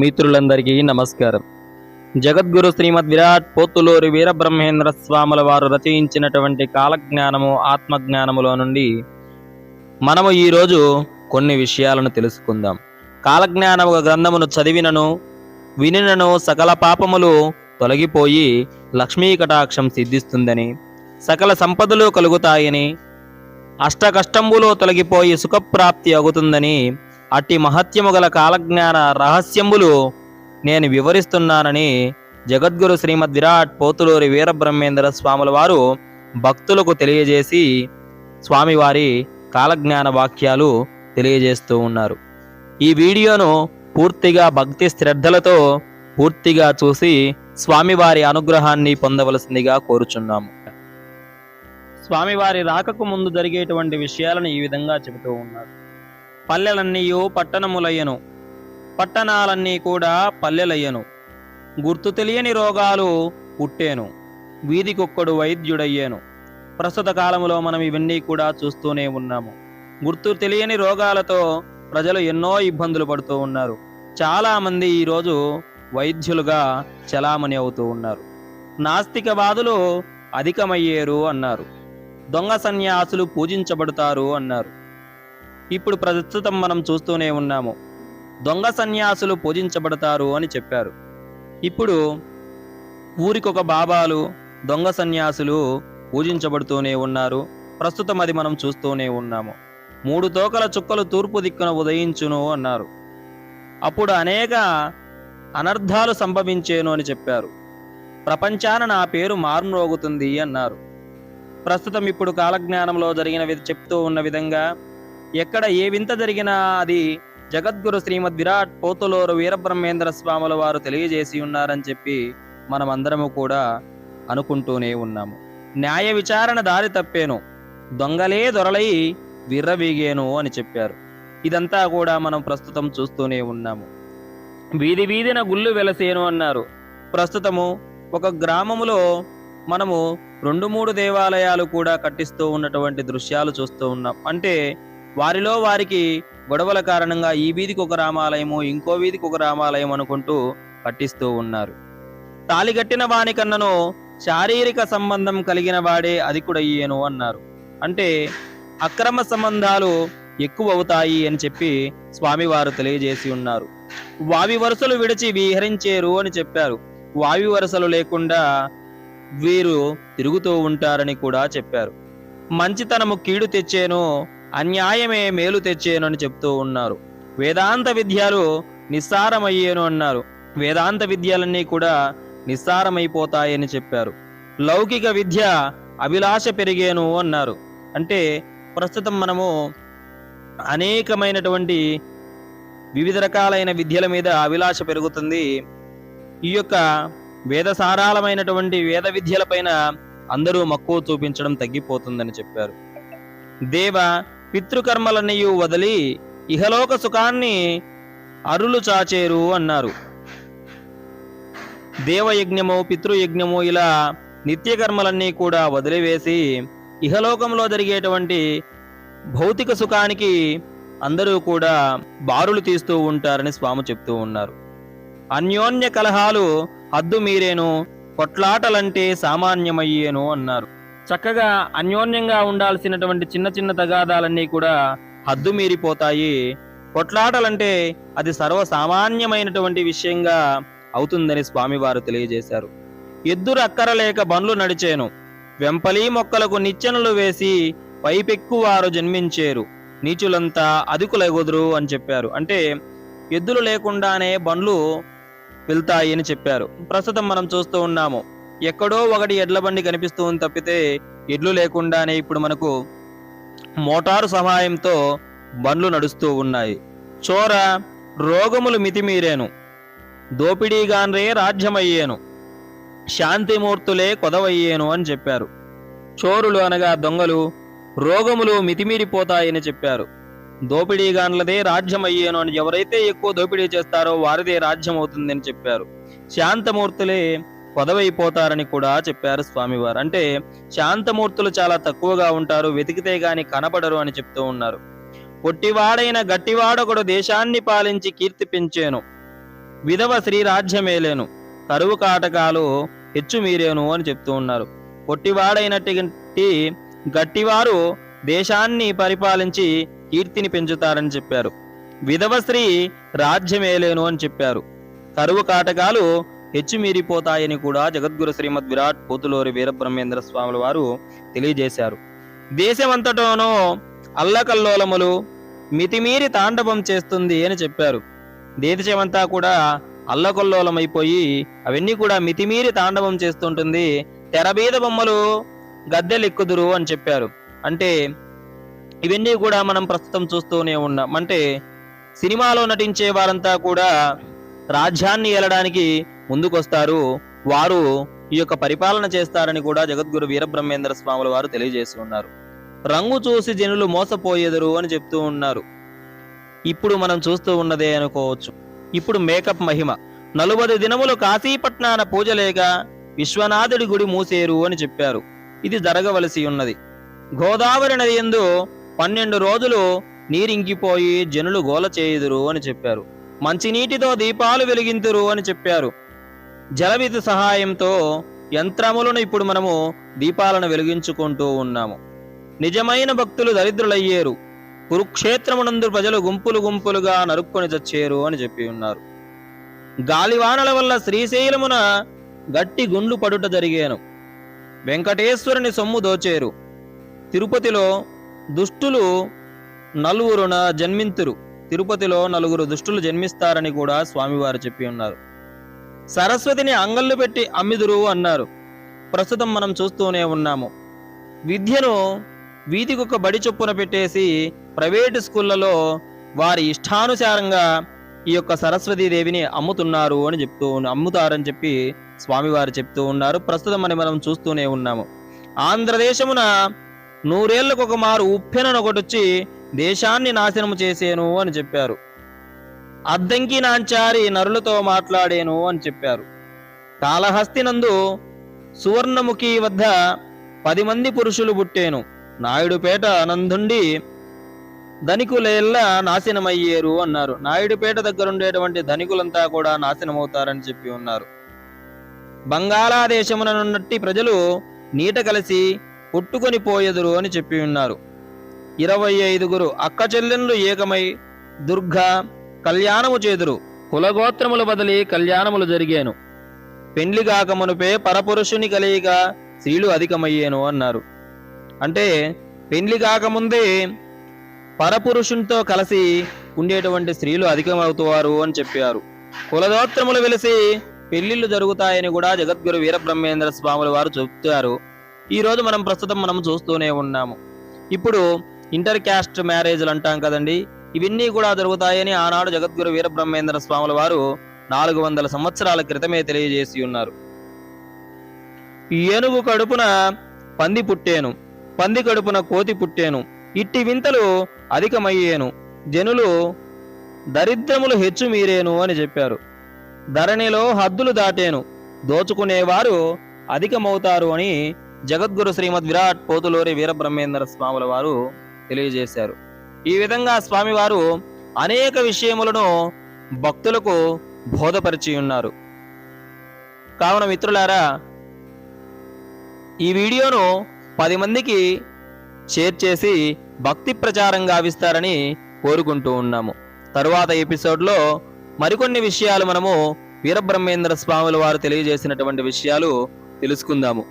మిత్రులందరికీ నమస్కారం. జగద్గురు శ్రీమద్ విరాట్ పోతులూరి వీరబ్రహ్మేంద్ర స్వాముల వారు రచయించినటువంటి కాలజ్ఞానము ఆత్మజ్ఞానములో నుండి మనము ఈరోజు కొన్ని విషయాలను తెలుసుకుందాం. కాలజ్ఞానము గ్రంథమును చదివినను వినినను సకల పాపములు తొలగిపోయి లక్ష్మీ కటాక్షం సిద్ధిస్తుందని సకల సంపదలు కలుగుతాయని అష్టకష్టంబులో తొలగిపోయి సుఖప్రాప్తి అవుతుందని అట్టి మహత్యము గల కాలజ్ఞాన రహస్యములు నేను వివరిస్తున్నానని జగద్గురు శ్రీమద్ విరాట్ పోతులూరి వీరబ్రహ్మేంద్ర స్వాముల వారు భక్తులకు తెలియజేసి స్వామివారి కాలజ్ఞాన వాక్యాలు తెలియజేస్తూ ఉన్నారు. ఈ వీడియోను పూర్తిగా భక్తి శ్రద్ధలతో పూర్తిగా చూసి స్వామివారి అనుగ్రహాన్ని పొందవలసిందిగా కోరుచున్నాము. స్వామివారి రాకకు ముందు జరిగేటువంటి విషయాలను ఈ విధంగా చెబుతూ ఉన్నారు. పల్లెలన్నీయు పట్టణములయ్యను. పట్టణాలన్నీ కూడా పల్లెలయ్యను. గుర్తు తెలియని రోగాలు పుట్టేను. వీధికొక్కడు వైద్యుడయ్యేను. ప్రస్తుత కాలంలో మనం ఇవన్నీ కూడా చూస్తూనే ఉన్నాము. గుర్తు తెలియని రోగాలతో ప్రజలు ఎన్నో ఇబ్బందులు పడుతూ ఉన్నారు. చాలామంది ఈరోజు వైద్యులుగా చలామణి అవుతూ ఉన్నారు. నాస్తికవాదులు అధికమయ్యేరు అన్నారు. దొంగ సన్యాసులు పూజించబడతారు అన్నారు. ఇప్పుడు ప్రస్తుతం మనం చూస్తూనే ఉన్నాము. దొంగ సన్యాసులు పూజించబడతారు అని చెప్పారు. ఇప్పుడు ఊరికొక బాబాలు దొంగ సన్యాసులు పూజించబడుతూనే ఉన్నారు. ప్రస్తుతం అది మనం చూస్తూనే ఉన్నాము. మూడు తోకల చుక్కలు తూర్పు దిక్కున ఉదయించును అన్నారు. అప్పుడు అనేక అనర్థాలు సంభవించేను అని చెప్పారు. ప్రపంచాన నా పేరు మారుమ్రోగుతుంది అన్నారు. ప్రస్తుతం ఇప్పుడు కాలజ్ఞానంలో జరిగిన చెప్తూ ఉన్న విధంగా ఎక్కడ ఏ వింత జరిగినా అది జగద్గురు శ్రీమద్ విరాట్ పోతులూరు వీరబ్రహ్మేంద్ర స్వాముల వారు తెలియజేసి ఉన్నారని చెప్పి మనమందరము కూడా అనుకుంటూనే ఉన్నాము. న్యాయ విచారణ దారి తప్పేను. దొంగలే దొరలై విర్రవీగేను అని చెప్పారు. ఇదంతా కూడా మనం ప్రస్తుతం చూస్తూనే ఉన్నాము. వీధి వీధిన గుళ్ళు వెలసేను అన్నారు. ప్రస్తుతము ఒక గ్రామములో మనము రెండు మూడు దేవాలయాలు కూడా కట్టిస్తూ ఉన్నటువంటి దృశ్యాలు చూస్తూ ఉన్నాం. అంటే వారిలో వారికి గొడవల కారణంగా ఈ వీధికి ఒక రామాలయము ఇంకో వీధికి ఒక రామాలయం అనుకుంటూ పట్టిస్తూ ఉన్నారు. తాలి కట్టిన వాని కన్నను శారీరక సంబంధం కలిగిన వాడే అధికుడయ్యేను అన్నారు. అంటే అక్రమ సంబంధాలు ఎక్కువ అవుతాయి అని చెప్పి స్వామివారు తెలియజేసి ఉన్నారు. వావి వరుసలు విడిచి విహరించేరు అని చెప్పారు. వావి వరుసలు లేకుండా వీరు తిరుగుతూ ఉంటారని కూడా చెప్పారు. మంచితనము కీడు తెచ్చేను అన్యాయమే మేలు తెచ్చేనని చెప్తూ ఉన్నారు. వేదాంత విద్యలు నిస్సారమయ్యేను అన్నారు. వేదాంత విద్యలన్నీ కూడా నిస్సారమైపోతాయని చెప్పారు. లౌకిక విద్య అభిలాష పెరిగేను అన్నారు. అంటే ప్రస్తుతం మనము అనేకమైనటువంటి వివిధ రకాలైన విద్యల మీద అభిలాష పెరుగుతుంది. ఈ యొక్క వేదసారాలమైనటువంటి వేద విద్యలపైన అందరూ మక్కువ చూపించడం తగ్గిపోతుందని చెప్పారు. దేవ పితృకర్మలనియు వదిలి ఇహలోక సుఖాన్ని అరులు చాచేరు అన్నారు. దేవయజ్ఞము పితృయజ్ఞము ఇలా నిత్యకర్మలన్నీ కూడా వదిలివేసి ఇహలోకంలో జరిగేటువంటి భౌతిక సుఖానికి అందరూ కూడా బారులు తీస్తూ ఉంటారని స్వామి చెప్తూ ఉన్నారు. అన్యోన్య కలహాలు హద్దు మీరేను కొట్లాటలంటే సామాన్యమయ్యేను అన్నారు. చక్కగా అన్యోన్యంగా ఉండాల్సినటువంటి చిన్న చిన్న తగాదాలన్నీ కూడా హద్దు మీరిపోతాయి. కొట్లాటలంటే అది సర్వసామాన్యమైనటువంటి విషయంగా అవుతుందని స్వామివారు తెలియజేశారు. ఎద్దురు అక్కరలేక బండ్లు నడిచేను. వెంపలి మొక్కలకు నిచ్చెనలు వేసి పైపెక్కువారు జన్మించేరు. నీచులంతా అదుకులెగుదురు అని చెప్పారు. అంటే ఎద్దులు లేకుండానే బండ్లు వెళ్తాయి అని చెప్పారు. ప్రస్తుతం మనం చూస్తూ ఉన్నాము. ఎక్కడో ఒకటి ఎడ్ల బండి కనిపిస్తూ ఉంది తప్పితే ఎడ్లు లేకుండానే ఇప్పుడు మనకు మోటారు సహాయంతో బండ్లు నడుస్తూ ఉన్నాయి. చోర రోగములు మితిమీరేను. దోపిడీగాన్రే రాజ్యమయ్యేను. శాంతిమూర్తులే కొదవయ్యేను అని చెప్పారు. చోరులు అనగా దొంగలు రోగములు మితిమీరిపోతాయని చెప్పారు. దోపిడీగాన్లదే రాజ్యం అయ్యేను అని ఎవరైతే ఎక్కువ దోపిడీ చేస్తారో వారిదే రాజ్యం అవుతుందని చెప్పారు. శాంతమూర్తులే కొదవైపోతారని కూడా చెప్పారు స్వామివారు. అంటే శాంతమూర్తులు చాలా తక్కువగా ఉంటారు వెతికితే గాని కనపడరు అని చెప్తూ ఉన్నారు. పొట్టివాడైన గట్టివాడొకడు దేశాన్ని పాలించి కీర్తి పెంచేను విధవ శ్రీ రాజ్యమేలేను కరువు కాటకాలు హెచ్చు మీరేను అని చెప్తూ ఉన్నారు. పొట్టివాడైనటువంటి గట్టివారు దేశాన్ని పరిపాలించి కీర్తిని పెంచుతారని చెప్పారు. విధవ స్త్రీ రాజ్యమేలేను అని చెప్పారు. కరువు కాటకాలు హెచ్చు మీరిపోతాయని కూడా జగద్గురు శ్రీమద్ విరాట్ పోతులూరి వీరబ్రహ్మేంద్ర స్వాముల వారు తెలియజేశారు. దేశమంతటోనో అల్లకల్లోలములు మితిమీరి తాండవం చేస్తుంది అని చెప్పారు. దేశమంతా కూడా అల్లకల్లోలమైపోయి అవన్నీ కూడా మితిమీరి తాండవం చేస్తుంటుంది. తెరబీద బొమ్మలు గద్దెలెక్కుదురు అని చెప్పారు. అంటే ఇవన్నీ కూడా మనం ప్రస్తుతం చూస్తూనే ఉన్నాం. అంటే సినిమాలో నటించే వారంతా కూడా రాజ్యాన్ని ఏలడానికి ముందుకొస్తారు. వారు ఈ యొక్క పరిపాలన చేస్తారని కూడా జగద్గురు వీరబ్రహ్మేంద్ర స్వాముల వారు తెలియజేసి ఉన్నారు. రంగు చూసి జనులు మోసపోయేదరు అని చెప్తూ ఉన్నారు. ఇప్పుడు మనం చూస్తూ ఉన్నదే అనుకోవచ్చు. ఇప్పుడు మేకప్ మహిమ. నలుబది దినములు కాశీపట్నాన పూజలేక విశ్వనాథుడి గుడి మూసేరు అని చెప్పారు. ఇది జరగవలసి ఉన్నది. గోదావరి నది ఎందు పన్నెండు రోజులు నీరింగిపోయి జనులు గోల చేయుదురు అని చెప్పారు. మంచినీటితో దీపాలు వెలిగింతురు అని చెప్పారు. జలవిద్యుత్ సహాయంతో యంత్రములను ఇప్పుడు మనము దీపాలను వెలిగించుకుంటూ ఉన్నాము. నిజమైన భక్తులు దరిద్రులయ్యేరు. కురుక్షేత్రమునందు ప్రజలు గుంపులు గుంపులుగా నరుక్కొని చచ్చేరు అని చెప్పి ఉన్నారు. గాలివానల వల్ల శ్రీశైలమున గట్టి గుండ్లు పడుట జరిగేను. వెంకటేశ్వరుని సొమ్ము దోచేరు. తిరుపతిలో దుష్టులు నలుగురున జన్మింతురు. తిరుపతిలో నలుగురు దుష్టులు జన్మిస్తారని కూడా స్వామివారు చెప్పి ఉన్నారు. సరస్వతిని అంగళ్ళు పెట్టి అమ్మిదురు అన్నారు. ప్రస్తుతం మనం చూస్తూనే ఉన్నాము. విద్యను వీధికొక బడి చొప్పున పెట్టేసి ప్రైవేటు స్కూళ్ళలో వారి ఇష్టానుసారంగా ఈ యొక్క సరస్వతీదేవిని అమ్ముతున్నారు అని చెప్తూ అమ్ముతారని చెప్పి స్వామివారు చెప్తూ ఉన్నారు. ప్రస్తుతం అని మనం చూస్తూనే ఉన్నాము. ఆంధ్రదేశమున నూరేళ్ళకు ఒక మారు ఉప్పెనను ఒకటొచ్చి దేశాన్ని నాశనము చేసేను అని చెప్పారు. అద్దంకి నాంచారి నరులతో మాట్లాడేను అని చెప్పారు. కాళహస్తినందు సువర్ణముఖి వద్ద పది మంది పురుషులు పుట్టేను. నాయుడుపేట నందుండి ధనికులేళ్ళ నాశనమయ్యేరు అన్నారు. నాయుడుపేట దగ్గరుండేటువంటి ధనికులంతా కూడా నాశనమవుతారని చెప్పి ఉన్నారు. బంగాళాదేశముననున్నట్టి ప్రజలు నీట కలిసి పుట్టుకొని పోయెదురు అని చెప్పి ఉన్నారు. ఇరవై ఐదుగురు అక్క చెల్లెళ్ళు ఏకమై దుర్గా కళ్యాణము చేదురు. కులగోత్రముల బదిలి కళ్యాణములు జరిగేను. పెండ్లి కాకమునుపే పరపురుషుని కలియక స్త్రీలు అధికమయ్యేను అన్నారు. అంటే పెండ్లి కాకముందే పరపురుషునితో కలిసి ఉండేటువంటి స్త్రీలు అధికమవుతారు అని చెప్పారు. కులగోత్రములు వెలిసి పెళ్ళిళ్ళు జరుగుతాయని కూడా జగద్గురు వీరబ్రహ్మేంద్ర స్వాముల వారు చెప్తారు ఈ రోజు మనం ప్రస్తుతం మనం చూస్తూనే ఉన్నాము. ఇప్పుడు ఇంటర్ క్యాస్ట్ మ్యారేజ్లు అంటాం కదండి. ఇవన్నీ కూడా జరుగుతాయని ఆనాడు జగద్గురు వీరబ్రహ్మేంద్ర స్వాముల వారు నాలుగు వందల సంవత్సరాల క్రితమే తెలియజేసి ఉన్నారు. ఏనుగు కడుపున పంది పుట్టేను పంది కడుపున కోతి పుట్టేను ఇట్టి వింతలు అధికమయ్యేను జనులు దరిద్రములు హెచ్చు మీరేను అని చెప్పారు. ధరణిలో హద్దులు దాటేను దోచుకునేవారు అధికమవుతారు అని జగద్గురు శ్రీమద్ విరాట్ పోతులూరి వీరబ్రహ్మేంద్ర స్వాముల వారు తెలియజేశారు. ఈ విధంగా స్వామివారు అనేక విషయములను భక్తులకు బోధపరిచి ఉన్నారు. కావున మిత్రులారా ఈ వీడియోను పది మందికి షేర్ చేసి భక్తి ప్రచారం గావిస్తారని కోరుకుంటూ ఉన్నాము. తరువాత ఎపిసోడ్లో మరికొన్ని విషయాలు మనము వీరబ్రహ్మేంద్ర స్వాముల వారు తెలియజేసినటువంటి విషయాలు తెలుసుకుందాము.